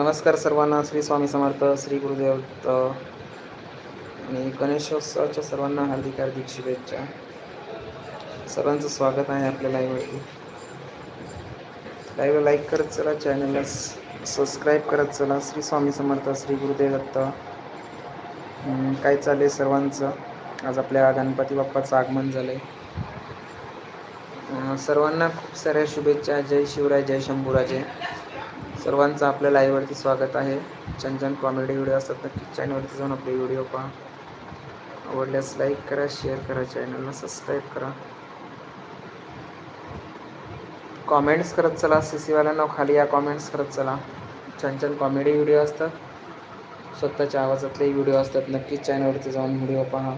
नमस्कार सर्वांना श्री स्वामी समर्थ श्री गुरुदेव आणि गणेशोत्सवाच्या सर्वांना हार्दिक हार्दिक शुभेच्छा. सर्वांचं स्वागत आहे आपल्या लाईव्हवरती लाईव्हला लाईक करत चला चॅनलला सबस्क्राईब करत चला. श्री स्वामी समर्थ श्री गुरुदेव दत्त काय चालले सर्वांचं? आज आपल्या गणपती बाप्पाचं आगमन झालंय. आहे सर्वांना खूप साऱ्या शुभेच्छा. जय शिवराय जय शंभूराजे. सर्वांचं आपल्या लाईव्हवरती स्वागत आहे. छान छान कॉमेडी व्हिडिओ असतात. नक्की चॅनलवरती जाऊन आपले व्हिडिओ पहा. आवडल्यास लाईक करा शेअर करा चॅनलला सबस्क्राईब करा. कॉमेंट्स करत चला. सी सीवाल्यांना खाली या कॉमेंट्स करत चला. छान छान कॉमेडी व्हिडिओ असतात. स्वतःच्या आवाजातले व्हिडिओ असतात. नक्कीच चॅनलवरती जाऊन व्हिडिओ पहा.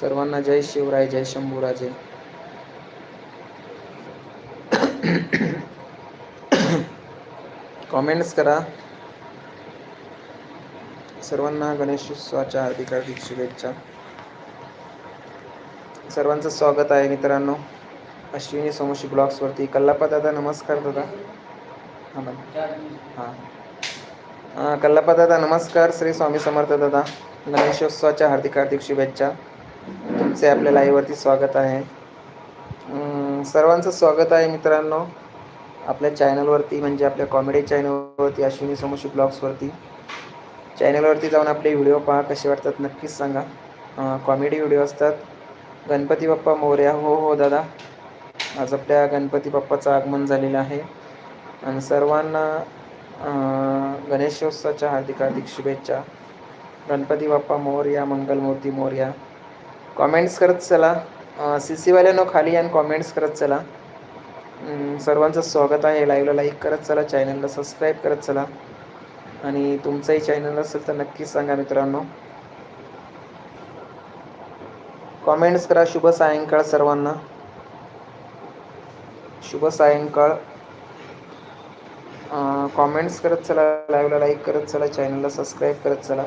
सर्वांना जय शिवराय जय शंभूराजे. कॉमेंट्स करा. सर्वांना गणेशोत्सवाच्या हार्दिक हार्दिक शुभेच्छा. सर्वांचं स्वागत आहे मित्रांनो. अश्विनी सोमशी ब्लॉग्सवरती. कल्लापा दादा नमस्कार दादा. हां बरं. हां. अं, कल्लापा दादा नमस्कार. श्री स्वामी समर्थ दादा. गणेशोत्सवाच्या हार्दिक हार्दिक शुभेच्छा. तुमचे आपल्या लाईव्हवरती स्वागत आहे. सर्वांचं स्वागत आहे मित्रांनो. आपल्या चॅनलवरती म्हणजे आपल्या कॉमेडी चॅनलवरती अश्विनी समोशी ब्लॉग्सवरती चॅनलवरती जाऊन आपले व्हिडिओ पहा कसे वाटतात नक्कीच सांगा. कॉमेडी व्हिडिओ असतात. गणपती बाप्पा मोर्या हो हो दादा. आज आपल्या गणपती बाप्पाचं आगमन झालेलं आहे. आणि सर्वांना गणेशोत्सवाच्या हार्दिक हार्दिक शुभेच्छा. गणपती बाप्पा मोर्या मंगलमूर्ती मोर्या. कॉमेंट्स करत चला. सी सीवाल्यानो खाली आणि कॉमेंट्स करत चला. सर्वांचं स्वागत आहे लाईव्हला लाईक करत चला चॅनलला सबस्क्राईब करत चला. आणि तुमचंही चॅनल असेल तर नक्कीच सांगा मित्रांनो. कॉमेंट्स करा शुभ सायंकाळ सर्वांना. शुभ सायंकाळ. कॉमेंट्स करत चला लाईव्हला लाईक करत चला चॅनलला सबस्क्राईब करत चला.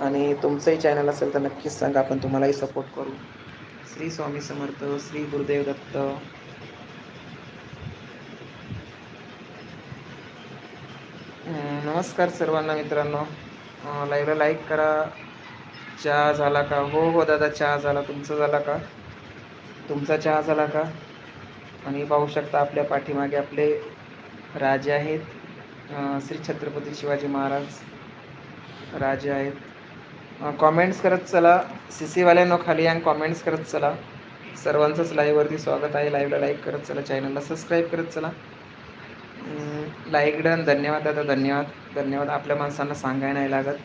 आणि तुमचंही चॅनल असेल तर नक्कीच सांगा आपण तुम्हालाही सपोर्ट करू. श्री स्वामी समर्थ श्री गुरुदेव दत्त. नमस्कार सर्वांना मित्रांनो. लाईव्हला लाईक करा. चहा झाला का? हो हो दादा चहा झाला. तुमचा झाला का? तुमचा चहा झाला का? आणि पाहू शकता आपल्या पाठीमागे आपले राजे आहेत. श्री छत्रपती शिवाजी महाराज राजे आहेत. कॉमेंट्स करत चला. सी सीवाल्यांनो खाली आणि कॉमेंट्स करत चला. सर्वांचंच लाईव्हवरती स्वागत आहे. लाईव्हला लाईक करत चला. चॅनलला सबस्क्राईब करत चला. लाईक डन धन्यवाद दादा धन्यवाद. धन्यवाद आपल्या माणसांना सांगायला नाही लागत.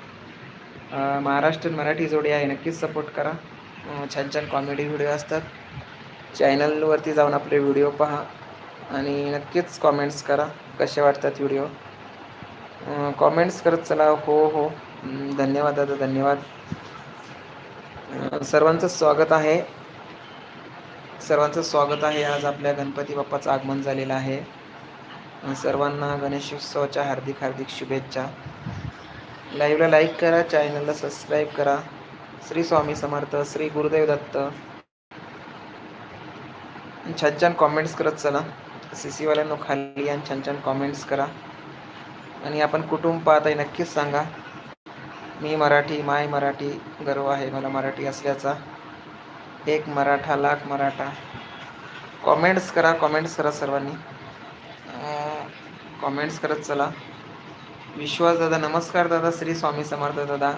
महाराष्ट्र मराठी जोडी आहे नक्कीच सपोर्ट करा. छान छान कॉमेडी व्हिडिओ असतात. चॅनलवरती जाऊन आपले व्हिडिओ पहा आणि नक्कीच कॉमेंट्स करा कसे वाटतात व्हिडिओ कॉमेंट्स करत चला हो हो. धन्यवाद दादा धन्यवाद. सर्वांचं स्वागत आहे. सर्वांचं स्वागत आहे. आज आपल्या गणपती बाप्पाचं आगमन झालेलं आहे. सर्वांना गणेशोत्सवाच्या हार्दिक हार्दिक शुभेच्छा. लाईव्हला लाईक करा चॅनलला सबस्क्राईब करा. श्री स्वामी समर्थ श्री गुरुदेव दत्त. छान छान कॉमेंट्स करत चला. सी सीवाल्यांनो खाली आणि छान छान कॉमेंट्स करा. आणि आपण कुटुंब पाहत आहे नक्कीच सांगा. मी मराठी माय मराठी गर्व आहे मला मराठी असल्याचा. एक मराठा लाख मराठा. कॉमेंट्स करा कॉमेंट्स करा सर्वांनी. कॉमेंट्स करत चला. विश्वास दादा नमस्कार दादा श्री स्वामी समर्थ दादा.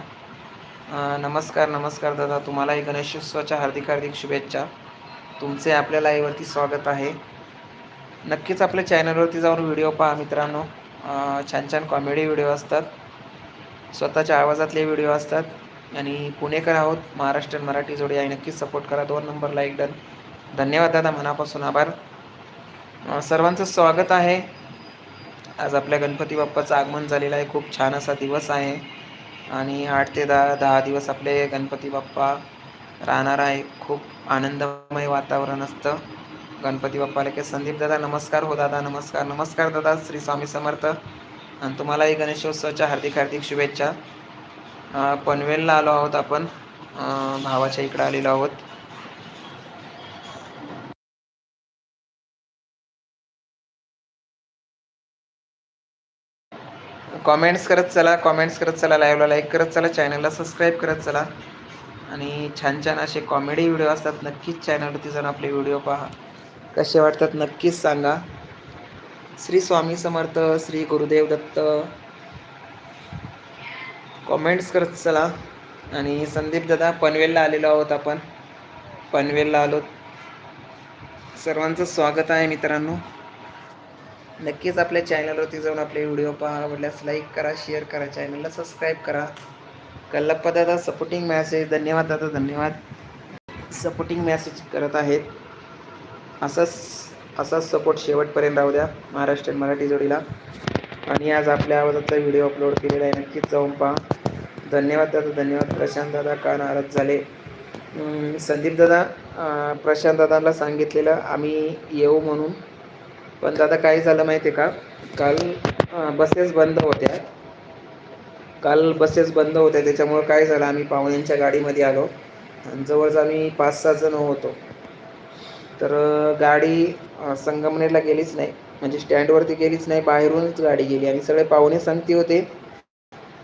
नमस्कार नमस्कार दादा. तुम्हालाही गणेशोत्सवाच्या हार्दिक हार्दिक शुभेच्छा. तुमचे आपल्या लाईव्हवरती स्वागत आहे. नक्कीच आपल्या चॅनलवरती जाऊन व्हिडिओ पहा मित्रांनो. छान छान कॉमेडी व्हिडिओ असतात. स्वतःच्या आवाजातले व्हिडिओ असतात. आणि पुणेकर आहोत. महाराष्ट्र मराठी जोडी आहे. नक्कीच सपोर्ट करा. दोन नंबर लाईक डन धन्यवाद दादा. मनापासून आभार. सर्वांचं स्वागत आहे. आज आपल्या गणपती बाप्पाचं आगमन झालेलं आहे. खूप छान असा दिवस आहे. आणि आठ ते दहा दहा दिवस आपले गणपती बाप्पा राहणार आहे. खूप आनंदमय वातावरण असतं. गणपती बाप्पाला की संदीप दादा नमस्कार हो दादा नमस्कार. नमस्कार दादा श्री स्वामी समर्थ. आणि तुम्हालाही गणेशोत्सवाच्या हार्दिक हार्दिक शुभेच्छा. पनवेलला आलो आहोत आपण. भावाच्या इकडं आलेलो आहोत. कॉमेंट्स करत चला कॉमेंट्स करत चला लाईव्हला लाईक करत चला चॅनलला सबस्क्राईब करत चला. आणि छान छान असे कॉमेडी व्हिडिओ असतात नक्कीच चॅनलवरती जाऊन आपले व्हिडिओ पहा. कसे वाटतात नक्कीच सांगा. श्री स्वामी समर्थ श्री गुरुदेव दत्त. कॉमेंट्स करत चला. आणि संदीप दादा पनवेलला आलेलो आहोत आपण. पनवेलला आलो सर्वांचं स्वागत आहे मित्रांनो. नक्कीच आपल्या चॅनलवरती जाऊन आपले व्हिडिओ पहा आवडल्यास लाईक करा शेअर करा चॅनलला सबस्क्राईब करा. कल्लप्पा दादा सपोर्टिंग मॅसेज धन्यवाद दादा धन्यवाद. सपोर्टिंग मॅसेज करत आहेत. असाच असाच सपोर्ट शेवटपर्यंत राहू द्या महाराष्ट्रीयन मराठी जोडीला. आणि आज आपल्या आवाजाचा व्हिडिओ अपलोड केलेला आहे. नक्कीच जाऊन पहा. धन्यवाद दादा धन्यवाद. प्रशांत दादा का नाराज झाले? संदीप दादा प्रशांत दादाला सांगितलेलं आम्ही येऊ म्हणून. पण दादा काय झालं माहिती आहे का? काल बसेस बंद होत्या. काल बसेस बंद होत्या त्याच्यामुळं काय झालं आम्ही पाहुण्यांच्या गाडीमध्ये आलो. आणि जवळच आम्ही पाच सहा जण होतो. तर गाडी संगमनेरला गेलीच नाही. म्हणजे स्टँडवरती गेलीच नाही बाहेरूनच गाडी गेली. आणि सगळे पाहुणे संगती होते.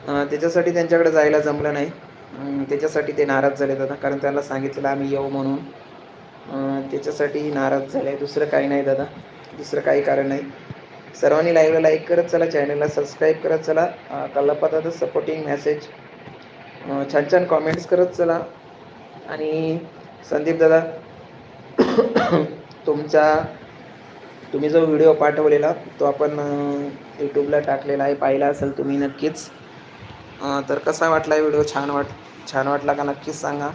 त्याच्यासाठी त्यांच्याकडे जायला जमलं नाही. त्याच्यासाठी ते नाराज झाले दादा. कारण त्यांना सांगितलेलं आम्ही येऊ म्हणून. त्याच्यासाठी नाराज झाले. दुसरं काही नाही दादा. दुसरं काही कारण नाही. सर्वांनी लाईव्हला लाईक करत चला चॅनलला सबस्क्राईब करत चला. कल्लापा सपोर्टिंग मेसेज छान छान कॉमेंट्स करत चला. आणि संदीप दादा तुमचा तुम्ही जो व्हिडिओ पाठवलेला तो आपण यूट्यूबला टाकलेला आहे पाहिला असेल तुम्ही नक्कीच. तर कसा वाटला व्हिडिओ छान वाट छान वाटला का? नक्कीच सांगा.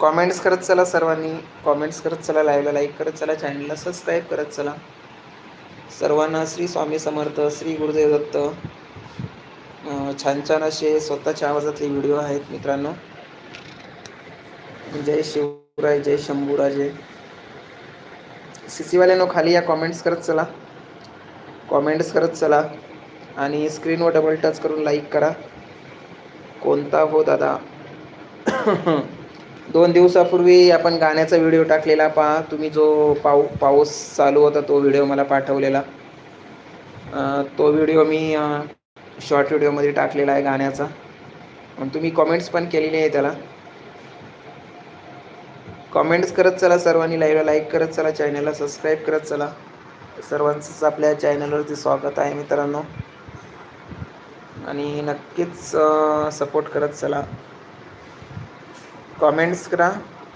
कॉमेंट्स करत चला सर्वांनी. कॉमेंट्स करत चला लाईव्हला लाईक करत चला चॅनलला सबस्क्राईब करत चला. सर्वांना श्री स्वामी समर्थ श्री गुरुदेव दत्त. छान छान असे स्वतःच्या आवाजातले व्हिडिओ आहेत मित्रांनो. जय शिवराय जय शंभूराजे. सी सीवाल्यानो खाली या कॉमेंट्स करत चला. कॉमेंट्स करत चला. आणि स्क्रीनवर डबल टच करून लाईक करा. कोणता हो दादा? दोन दिवसापूर्वी आपण गाण्याचा व्हिडिओ टाकलेला पहा. तुम्ही जो पाऊ पाऊस चालू होता तो व्हिडिओ मला पाठवलेला. तो व्हिडिओ मी शॉर्ट व्हिडिओमध्ये टाकलेला आहे गाण्याचा. तुम्ही कॉमेंट्स पण केलेली आहे त्याला. कॉमेंट्स करत चला सर्वांनी लाईव्हला लाईक करत चला चॅनलला सबस्क्राईब करत चला. सर्वांचंच आपल्या चॅनलवरती स्वागत आहे मित्रांनो. आणि नक्कीच सपोर्ट करत चला. कॉमेंट्स करा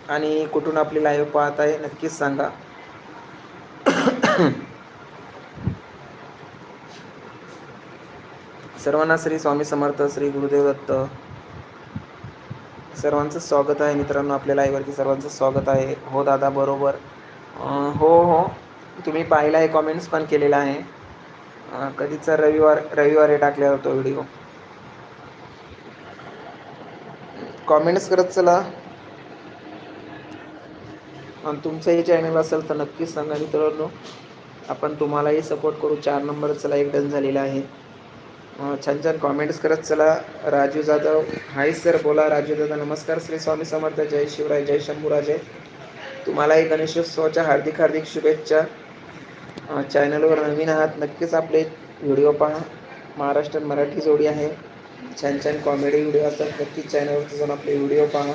आणि कुठून आपली लाईव्ह पाहत आहे नक्कीच सांगा. सर्वांना श्री स्वामी समर्थ श्री गुरुदेव दत्त सर्वांचं स्वागत आहे मित्रांनो आपल्या लाईव्हवरती सर्वांचं स्वागत आहे. हो दादा बरोबर. हो हो. तुम्ही पाहिला आहे कॉमेंट्स पण केलेला आहे. कधीचा रविवार रविवारी टाकलेला होतो व्हिडिओ कॉमेंट्स करत चला. आणि तुमचंही चॅनल असेल तर नक्कीच सांगा मित्रांनो. आपण तुम्हालाही सपोर्ट करू. चार नंबरचा एक डन झालेला आहे. छान छान कॉमेंट्स करत चला. राजू जाधव. हाय सर बोला. राजू दादा नमस्कार. श्री स्वामी समर्थ. जय शिवराय जय शंभूराजे. तुम्हालाही गणेशोत्सवाच्या हार्दिक हार्दिक शुभेच्छा. चॅनलवर नवीन आहात नक्कीच आपले व्हिडिओ पहा. महाराष्ट्र मराठी जोडी आहे. छान छान कॉमेडी व्हिडिओ असतात. नक्कीच चॅनलवरती जाऊन आपले व्हिडिओ पहा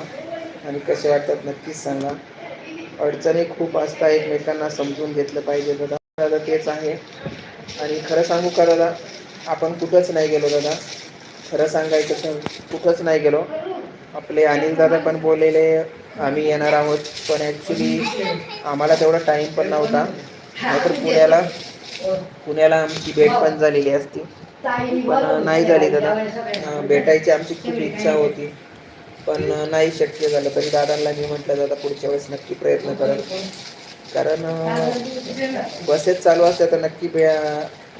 आणि कसे वाटतात नक्कीच सांगा. अडचणी खूप असतात एकमेकांना समजून घेतलं पाहिजे दादा. दादा तेच आहे. आणि खरं सांगू का दादा आपण कुठंच नाही गेलो दादा. खरं सांगायचं तर कुठंच नाही गेलो. आपले अनिल दादा पण बोललेले आम्ही येणार आहोत. पण ॲक्च्युली आम्हाला तेवढा टाईम पण नव्हता. नाहीतर पुण्याला पुण्याला आमची भेट पण झालेली असती. पण नाही झाली दादा. भेटायची आमची खूप इच्छा होती. पण नाही शक्य झालं. तरी दादांना मी म्हटलं दादा पुढच्या वेळेस नक्की प्रयत्न करेल कारण बसेस चालू असल्या तर नक्की भे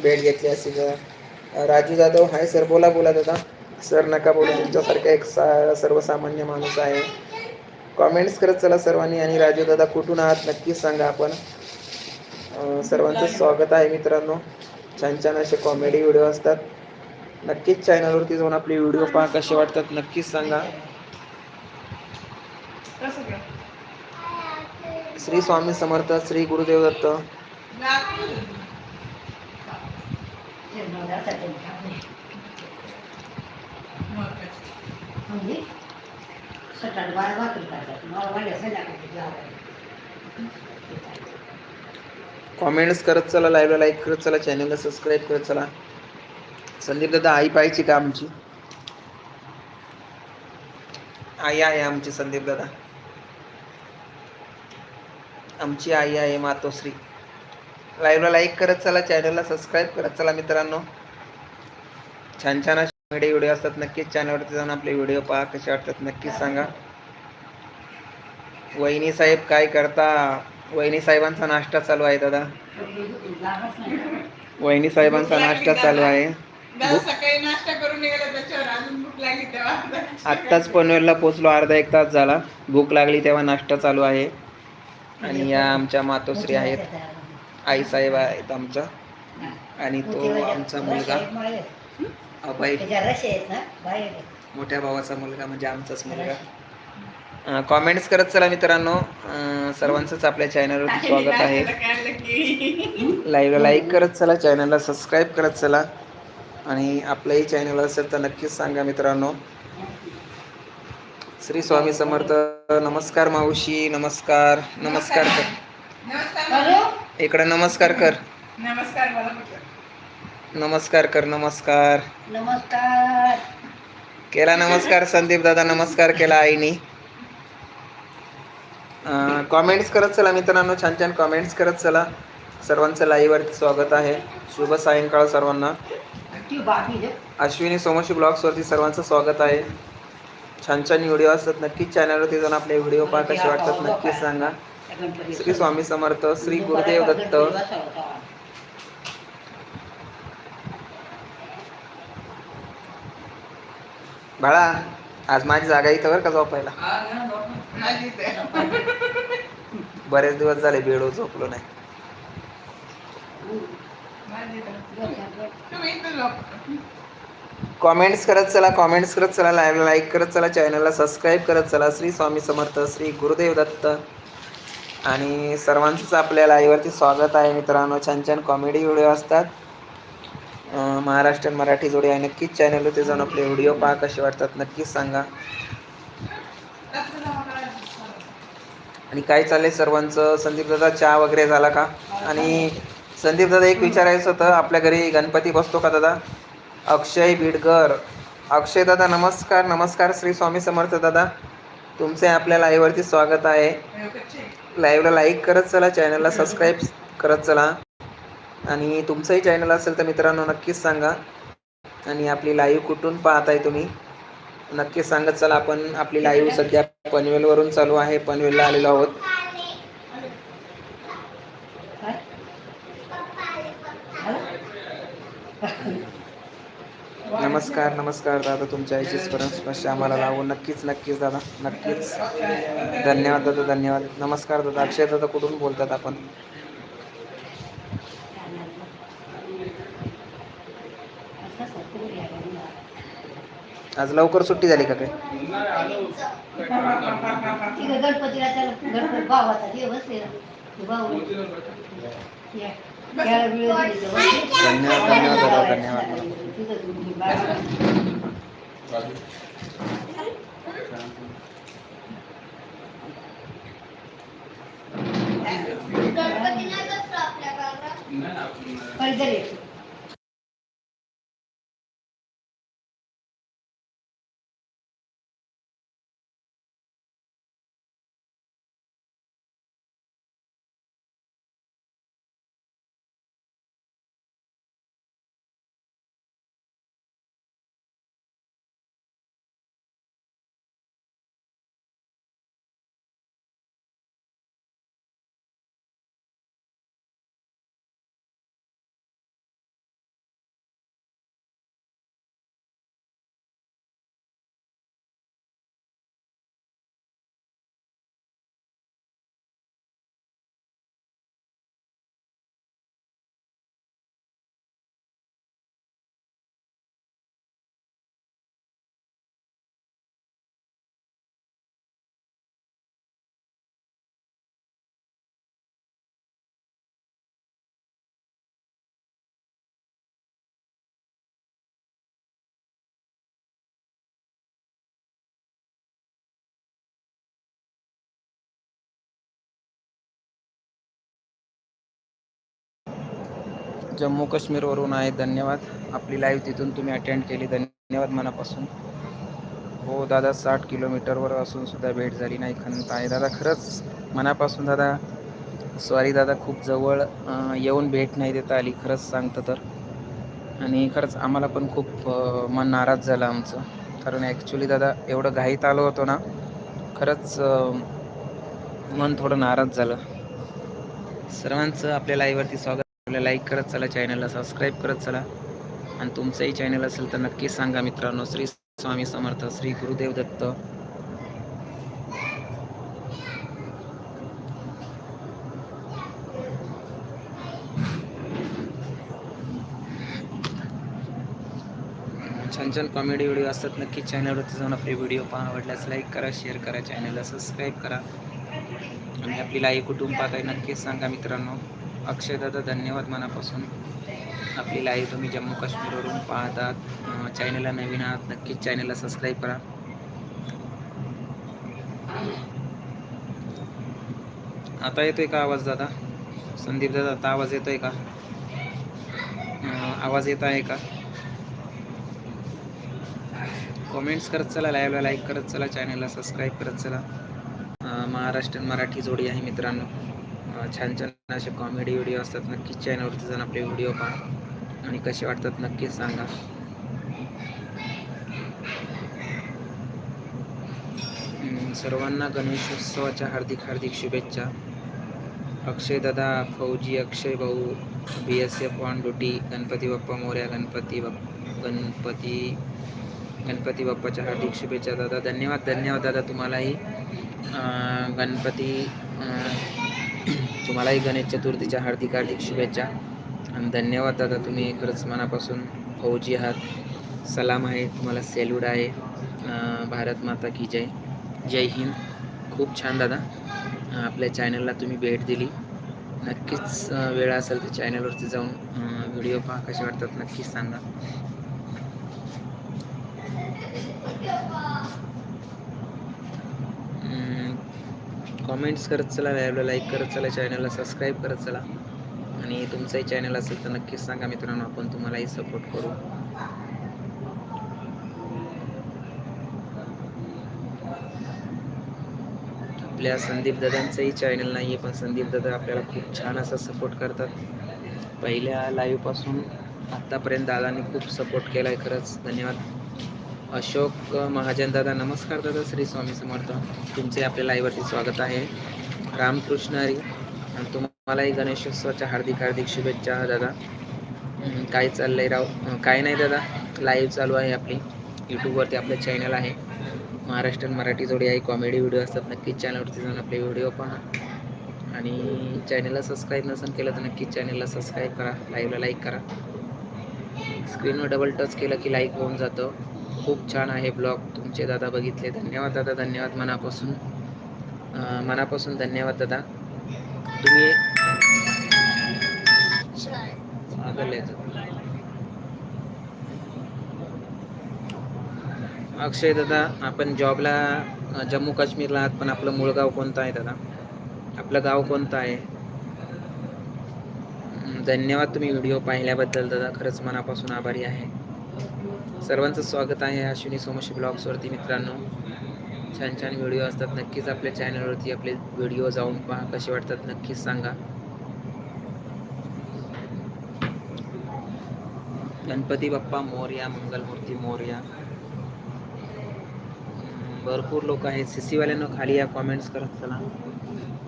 भेट घेतली असती का राजू जाधव हाय सर बोला बोला दादा. सर नका बोला. तुमच्यासारखा एक सा सर्वसामान्य माणूस आहे. कॉमेंट्स करत चला सर्वांनी आणि राजू दादा कुठून आहात नक्कीच सांगा आपण. सर्वांचं स्वागत आहे मित्रांनो. छान छान असे कॉमेडी व्हिडिओ असतात. नक्कीच चॅनलवरती जाऊन आपले व्हिडिओ पहा कसे वाटतात नक्कीच सांगा. श्री स्वामी समर्थ श्री गुरुदेव दत्त. म्हणजे बारा करतात मला वाड्या संध्याकाळची लावायला कॉमेंट्स करत चला लाईव्हला लाईक करत चला चॅनलला सबस्क्राईब करत चला. संदीप दादा आई पाहिजे का आमची? आई आहे आमची संदीप दादा. आमची आई आहे मातोश्री. लाईव्हला लाईक करत चला चॅनलला सबस्क्राईब करत चला मित्रांनो. छान छान असे व्हिडिओ व्हिडिओ असतात नक्कीच चॅनलवरती जाऊन आपले व्हिडिओ पहा कसे वाटतात नक्कीच सांगा. वहिनी साहेब काय करता? वहिनी साहेबांचा नाश्ता चालू आहे दादा. वहिनी साहेबांचा नाश्ता चालू आहे. आत्ताच पनवेलला पोचलो अर्धा एक तास झाला. भूक लागली तेव्हा नाश्ता चालू आहे. आणि या आमच्या मातोश्री आहेत. आई साहेब आहेत आमच्या. आणि तो आमचा मुलगा. अभय. मोठ्या भावाचा मुलगा म्हणजे आमचाच मुलगा. कॉमेंट्स करत चला मित्रांनो. सर्वांचंच आपल्या चॅनलवरती स्वागत आहे. लाईव्हला लाईक करत चला चॅनलला सबस्क्राईब करत चला. आणि आपलंही चॅनल असेल तर नक्कीच सांगा मित्रांनो. श्री स्वामी समर्थ नमस्कार मावशी नमस्कार नमस्कार कर. इकडं नमस्कार कर. नमस्कार कर नमस्कार. नमस्कार. केला नमस्कार संदीप दादा नमस्कार केला आईनी. कॉमेंट्स करत चला मित्रांनो छान छान कॉमेंट्स करत चला. सर्वांचं लाईव्हवरती स्वागत आहे. शुभ सायंकाळ सर्वांना. अश्विनी सोमशी ब्लॉग्सवरती सर्वांचं स्वागत आहे. छान छान व्हिडिओ असतात. नक्कीच चॅनलवरती जाऊन आपले व्हिडिओ पहा कसे वाटतात नक्कीच सांगा. श्री स्वामी समर्थ श्री गुरुदेव दत्त. बाळा. आज माझी जागा इथं बरं का झोपायला. बरेच दिवस झाले बेडो झोपलो नाही. कॉमेंट्स करत चला कॉमेंट्स करत चला लाईव्ह लाईक करत चला चॅनलला सबस्क्राईब करत चला. श्री स्वामी समर्थ श्री गुरुदेव दत्त. आणि सर्वांचंच आपल्या लाईव्हवरती स्वागत आहे मित्रांनो. छान छान कॉमेडी व्हिडिओ असतात. महाराष्ट्रीयन मराठी जोडी आहे. नक्कीच चॅनलवरती जाऊन आपले व्हिडिओ पहा कसे वाटतात नक्कीच सांगा. आणि काय चाललंय सर्वांचं? संदीप दादा चहा वगैरे झाला का? आणि संदीप दादा एक विचारायचं होतं आपल्या घरी गणपती बसतो का दादा? अक्षय बिडकर. अक्षय दादा नमस्कार नमस्कार श्री स्वामी समर्थ दादा. तुमचे आपल्या लाईव्हवरती स्वागत आहे. लाईव्हला लाईक करत चला चॅनलला सबस्क्राईब करत चला. आणि तुमचंही चॅनल असेल तर मित्रांनो नक्कीच सांगा. आणि आपली लाईव्ह कुठून पाहताय तुम्ही? नक्कीच सांगत चला आपण आपली लाईव्ह सध्या पनवेलवरून चालू आहे. पनवेलला आलेलो आहोत. नमस्कार नमस्कार दादा. तुमच्या आईची स्मरण स्पर्श आम्हाला लावू नक्कीच नक्कीच दादा नक्कीच. धन्यवाद दादा धन्यवाद. नमस्कार दादा. अक्षय दादा कुठून बोलतात आपण? आज लवकर सुट्टी झाली का काय? गणपतीला गणपती भावाचा. धन्यवाद धन्यवाद धन्यवाद. जम्मू काश्मीरवरून आहे. धन्यवाद. आपली लाईव्ह तिथून तुम्ही अटेंड केली. धन्यवाद मनापासून. हो दादा साठ किलोमीटरवर असून सुद्धा भेट झाली नाही. खंत आहे. दादा खरंच मनापासून दादा सॉरी दादा खूप जवळ येऊन भेट नाही देता आली. खरंच सांगतं तर. आणि खरंच आम्हाला पण खूप मन नाराज झालं आमचं. कारण ॲक्च्युली दादा एवढं घाईत आलो होतो ना खरंच मन थोडं नाराज झालं. सर्वांचं आपल्या लाईव्हवरती स्वागत आपल्या लाईक करत चला चॅनलला सबस्क्राईब करत चला. आणि तुमचंही चॅनल असेल तर नक्कीच सांगा मित्रांनो. श्री स्वामी समर्थ श्री गुरुदेव दत्त. छान छान कॉमेडी व्हिडिओ असतात. नक्कीच चॅनलवरती जाऊन आपले व्हिडिओ पहा आवडल्यास लाईक करा शेअर करा चॅनलला सबस्क्राईब करा. आणि आपली लाई कुटुंब पाहताय नक्कीच सांगा मित्रांनो. अक्षय दादा धन्यवाद मनापासून. आपली लाईव्ह तुम्ही जम्मू काश्मीरवरून पाहतात. चॅनलला नवीन आहात नक्कीच चॅनलला सबस्क्राईब करा. आता येतोय का आवाज दादा? संदीप दादा आता आवाज येतोय का? आवाज येत आहे का? कमेंट्स करत चला लाईव्हला लाईक करत चला चॅनलला सबस्क्राईब करत चला. महाराष्ट्र महाराष्ट्रीयन मराठी जोडी आहे मित्रांनो. छान छान असे कॉमेडी व्हिडिओ असतात नक्कीच चॅनलवरती जाऊन आपले व्हिडिओ पहा. आणि कसे वाटतात नक्कीच सांगा. सर्वांना सर्वांना गणेशोत्सवाच्या हार्दिक हार्दिक शुभेच्छा. अक्षय दादा फौजी अक्षय भाऊ B S F on duty Ganpati Bappa Morya Ganpati बाप गणपती गणपती बाप्पाच्या हार्दिक शुभेच्छा दादा. धन्यवाद धन्यवाद दादा तुम्हालाही. गणपती तुम्हालाही गणेश चतुर्थीच्या हार्दिक हार्दिक शुभेच्छा. आणि धन्यवाद दादा तुम्ही खरंच मनापासून फौजी आहात. सलाम आहे तुम्हाला सेल्यूड आहे. भारत माता की जय. जय हिंद. खूप छान दादा. आपल्या चॅनलला तुम्ही भेट दिली. नक्कीच वेळ असेल तर चॅनलवरती जाऊन व्हिडिओ पहा कसे वाटतात नक्कीच सांगा. कॉमेंट्स करत चला लाईव्हला लाईक करत चला चॅनलला सबस्क्राईब करत चला. आणि तुमचंही चॅनल असेल तर नक्कीच सांगा मित्रांनो आपण तुम्हालाही सपोर्ट करू. आपल्या संदीप दादांचंही चॅनल नाही आहे पण संदीप दादा आपल्याला खूप छान असा सपोर्ट करतात. पहिल्या लाईव्हपासून आत्तापर्यंत दादांनी खूप सपोर्ट केला आहे खरंच. धन्यवाद. अशोक महाजन दादा नमस्कार दादा श्री स्वामी समर्थ. तुमचे आपल्या लाईव्हवरती स्वागत आहे. रामकृष्ण हरी. आणि तुम्हालाही गणेशोत्सवाच्या हार्दिक हार्दिक शुभेच्छा दादा. काय चाललंय राव? काय नाही दादा. लाईव्ह चालू आहे आपली. यूट्यूबवरती आपलं चॅनल आहे. महाराष्ट्रीयन मराठी जोडी आहे. कॉमेडी व्हिडिओ असतात. नक्कीच चॅनलवरती जाऊन आपले व्हिडिओ पहा. आणि चॅनलला सबस्क्राईब नसेल केलं तर नक्कीच चॅनलला सबस्क्राईब करा. लाईव्हला लाईक करा. स्क्रीनवर डबल टच केलं की लाईक होऊन जातं. खूप छान आहे ब्लॉग. तुमचे दादा बघितले. धन्यवाद दादा धन्यवाद मनापासून. मनापासून धन्यवाद दादा. तुम्ही अक्षय दादा आपण जॉबला जम्मू काश्मीरला आहात पण आपलं मूळ गाव कोणतं आहे दादा? आपलं गाव कोणतं आहे? धन्यवाद तुम्ही व्हिडिओ पाहिल्याबद्दल दादा. खरंच मनापासून आभारी आहे. सर्वांचं स्वागत आहे अश्विनी सोमशी ब्लॉग्सवरती मित्रांनो. छान छान व्हिडिओ असतात. नक्कीच आपल्या चॅनलवरती आपले व्हिडिओ जाऊन पहा. कसे वाटतात नक्कीच सांगा. गणपती बाप्पा मोर्या मंगलमूर्ती मोर्या. भरपूर लोक आहेत. सी सीवाल्यानं खाली या कॉमेंट्स करत चला.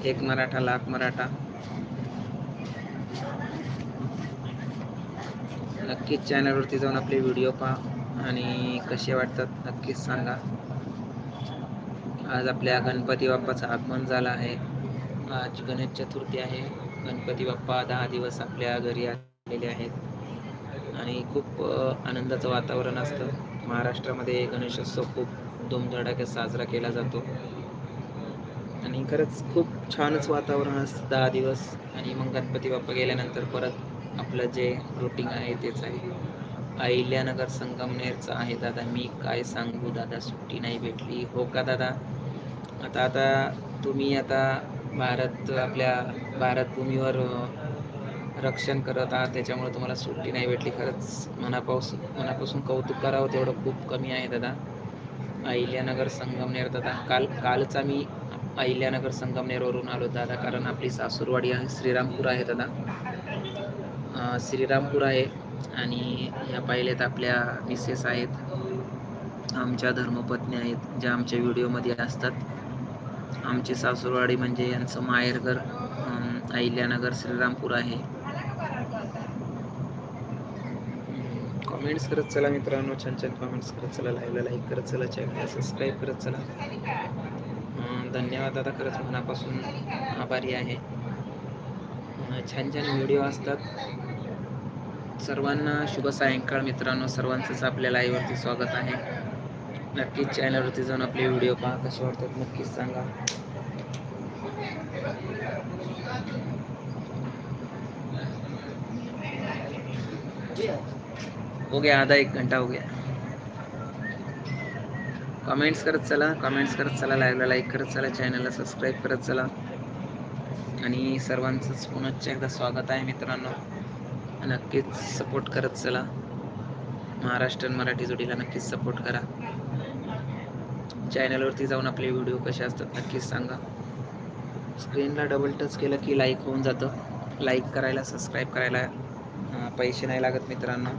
एक मराठा लाख मराठा. नक्कीच चॅनलवरती जाऊन आपले व्हिडिओ पहा. आणि कसे वाटतात नक्कीच सांगा. आज आपल्या गणपती बाप्पाचं आगमन झालं आहे. आज गणेश चतुर्थी आहे. गणपती बाप्पा दहा दिवस आपल्या घरी आलेले आहेत. आणि खूप आनंदाचं वातावरण असतं. महाराष्ट्रामध्ये गणेशोत्सव खूप धूमधडाक्यात साजरा केला जातो. आणि खरंच खूप छानच वातावरण असतं दहा दिवस. आणि मग गणपती बाप्पा गेल्यानंतर परत आपलं जे रुटीन आहे तेच आहे. अहिल्यानगर संगमनेरचं आहे. दादा मी काय सांगू? दादा सुट्टी नाही भेटली. हो का दादा? आता आता तुम्ही आता भारत आपल्या भारतभूमीवर रक्षण करत आहात. त्याच्यामुळे तुम्हाला सुट्टी नाही भेटली. खरंच मनापासून मनापासून कौतुक करावं तेवढं खूप कमी आहे दादा. अहिल्यानगर संगमनेर दादा. काल कालच आम्ही अहिल्यानगर संगमनेरवरून आलो दादा कारण आपली सासूरवाडी आहे श्रीरामपूर आहे दादा. श्रीरामपूर आहे. आणि ह्या पाहिलेत आपल्या मिसेस आहेत आमच्या धर्मपत्नी आहेत ज्या आमच्या व्हिडिओमध्ये असतात. आमची सासूरवाडी म्हणजे यांचं माहेरघर अहिल्यानगर श्रीरामपूर आहे. कमेंट्स करत चला मित्रांनो छान छान कमेंट्स करत चला लाईव्हला लाईक करत चला चॅनलला सबस्क्राईब करत चला. धन्यवाद दादा खरंच मनापासून आभारी आहे. छान छान व्हिडिओ असतात. सर्वांना शुभ सायंकाळ मित्रांनो. सर्वांचंच आपल्या लाईव्हवरती स्वागत आहे. नक्कीच चॅनलवरती जाऊन आपले व्हिडिओ पहा. कसे वाटतात नक्कीच सांगा. हो गया आधा एक घंटा हो गया. कमेंट्स करत चला. कमेंट्स करत चला. लाईव्हला लाईक करत चला. चॅनलला सबस्क्राईब करत चला. आणि सर्वांचंच पुनश्च एकदा स्वागत आहे मित्रांनो. नक्कीच सपोर्ट करत चला. महाराष्ट्रन मराठी जोडीला नक्कीच सपोर्ट करा. चॅनलवरती जाऊन आपले व्हिडिओ कसे असतात नक्कीच सांगा. स्क्रीनला डबल टच केलं की लाईक होऊन जातं. लाईक करायला सबस्क्राईब करायला पैसे नाही लागत मित्रांनो.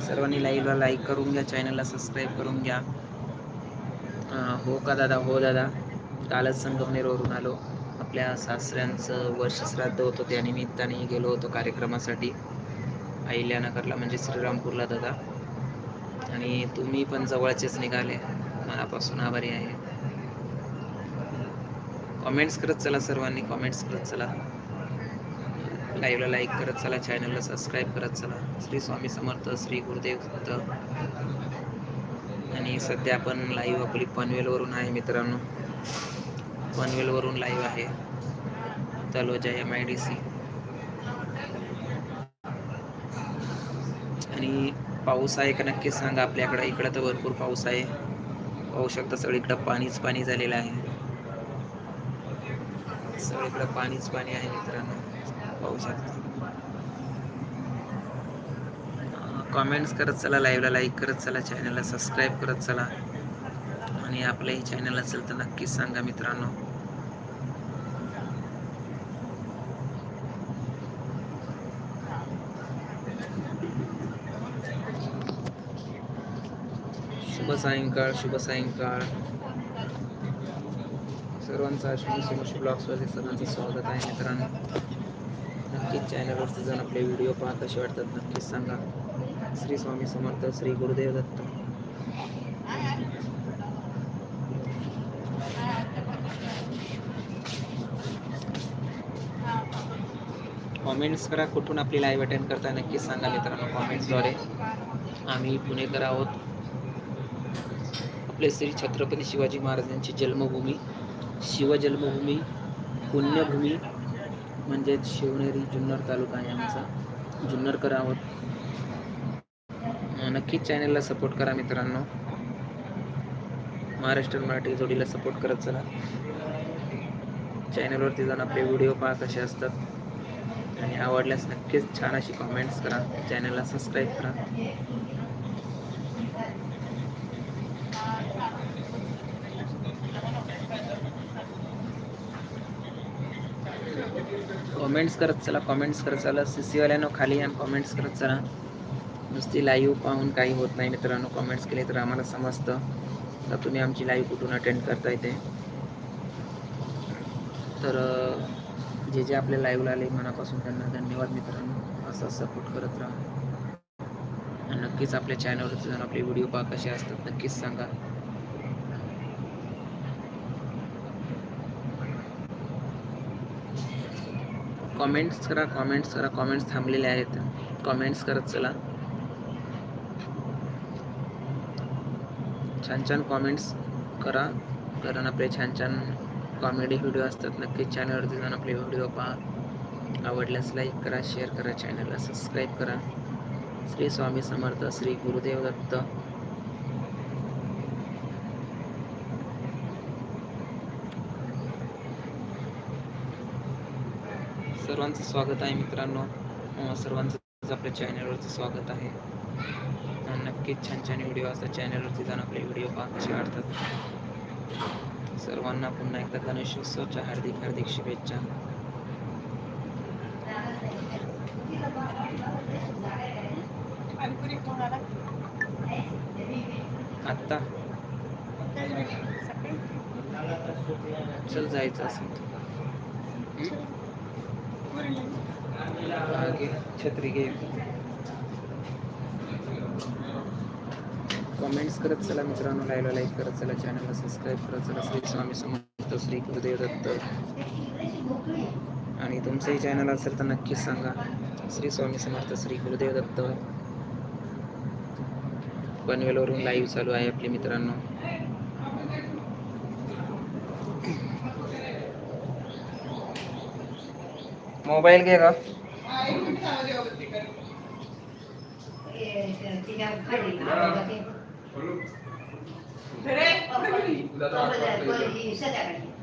सर्वांनी लाईव्हला लाईक करून घ्या चॅनलला सबस्क्राईब करून घ्या. हो का दादा? हो दादा. कालच संगमनेरवरून आलो. आपल्या सासऱ्यांचं वर्षश्राद्ध होतं त्या निमित्ताने गेलो होतो कार्यक्रमासाठी अहिल्यानगरला म्हणजे श्रीरामपूरला दादा. आणि तुम्ही पण जवळचेच निघाले. मनापासून आभारी आहे. कॉमेंट्स करत चला सर्वांनी कॉमेंट्स करत चला. लाईव्हला लाईक करत चला चॅनलला सबस्क्राईब करत चला. श्री स्वामी समर्थ श्री गुरुदेव दत्त. आणि सध्या आपण लाईव्ह आपली पनवेलवरून आहे मित्रांनो. पनवेलवरून लाईव्ह आहे. Taloja M I D C आणि पाऊस आहे का नक्कीच सांगा आपल्याकडं. इकडं तर भरपूर पाऊस आहे. पाहू शकता सगळीकडं पाणीच पाणी झालेलं आहे. सगळीकडं पाणीच पाणी आहे मित्रांनो. पाहू शकता. कमेंट्स करत चला लाईव्हला लाईक करत चला चॅनलला सबस्क्राईब करत चला. आणि आपलंही चॅनल असेल तर नक्कीच सांगा मित्रांनो शुभ सायंकाळ शुभ सायंकाळ. सर्वांचं अश्विनी सोमशी ब्लॉग्सवरती सर्वांचं स्वागत आहे मित्रांनो. नक्कीच चॅनलवरती जाऊन आपले व्हिडिओ पाहत असे वाटतात नक्कीच सांगा. श्री स्वामी समर्थ श्री गुरुदेव दत्त. कॉमेंट्स करा कुठून आपली लाईव्ह अटेंड करता नक्कीच सांगा मित्रांनो कॉमेंट्सद्वारे आम्ही पुणेकर आहोत. आपले श्री छत्रपती शिवाजी महाराजांची जन्मभूमी शिवजन्मभूमी पुण्यभूमी म्हणजेच शिवनेरी जुन्नर तालुका आहे आमचा जुन्नरकर आहोत. नक्कीच चॅनलला सपोर्ट करा मित्रांनो. महाराष्ट्र मराठी जोडीला सपोर्ट करत चला. चॅनलवरती जाऊन आपले व्हिडिओ पहा कसे असतात. आणि आवडल्यास नक्कीच छान अशी कमेंट्स करा. चॅनलला सबस्क्राईब करा. कमेंट्स करत चला कमेंट्स करत चला. सी सीवाल्यानं खाली आणि कमेंट्स करत चला. नुसती लाईव्ह पाहून काही होत नाही मित्रांनो. कमेंट्स केले तर आम्हाला समजतं. तर तुम्ही आमची लाईव्ह कुठून अटेंड करता येते तर जे जे आपल्या लाईव्हला आले मनापासून त्यांना धन्यवाद मित्रांनो. असं सपोर्ट करत राहा. आणि नक्कीच आपल्या चॅनलवरती जाऊन आपले व्हिडिओ पहा कसे असतात. नक्कीच सांगा. कमेंट्स करा कमेंट्स करा कमेंट्स थांबलेले आहेत. कमेंट्स करत चला. छान छान कमेंट्स करा. कारण आपले छान छान कॉमेडी व्हिडिओ असतात. नक्कीच चॅनलवरती जाऊन आपले व्हिडिओ पहा. आवडल्यास लाईक करा शेअर करा चॅनलला सबस्क्राईब करा. श्री स्वामी समर्थ श्री गुरुदेव दत्त. सर्वांचं स्वागत आहे मित्रांनो. सर्वांचं आपल्या चॅनलवरचं स्वागत आहे. नक्कीच छान छान व्हिडिओ असतात. चॅनलवरती जाऊन आपले व्हिडिओ पहा कसे वाटतात सर्वांना पुन्हा एकदा गणेशोत्सवच्या हार्दिक हार्दिक शुभेच्छा. आत्ता? चल जायचं असेल. छत्री घे. कमेंट्स करत चला मित्रांनो लाईव्हला लाईक करत चला चॅनलला सबस्क्राईब करत चला. श्री स्वामी समर्थ श्री गुरुदेव दत्त. आणि तुमचंही चॅनल असेल तर नक्कीच सांगा. श्री स्वामी समर्थ श्री गुरुदेव दत्त. पनवेलवरून लाईव्ह चालू आहे आपले मित्रांनो. मोबाईल घे का संध्याकाळी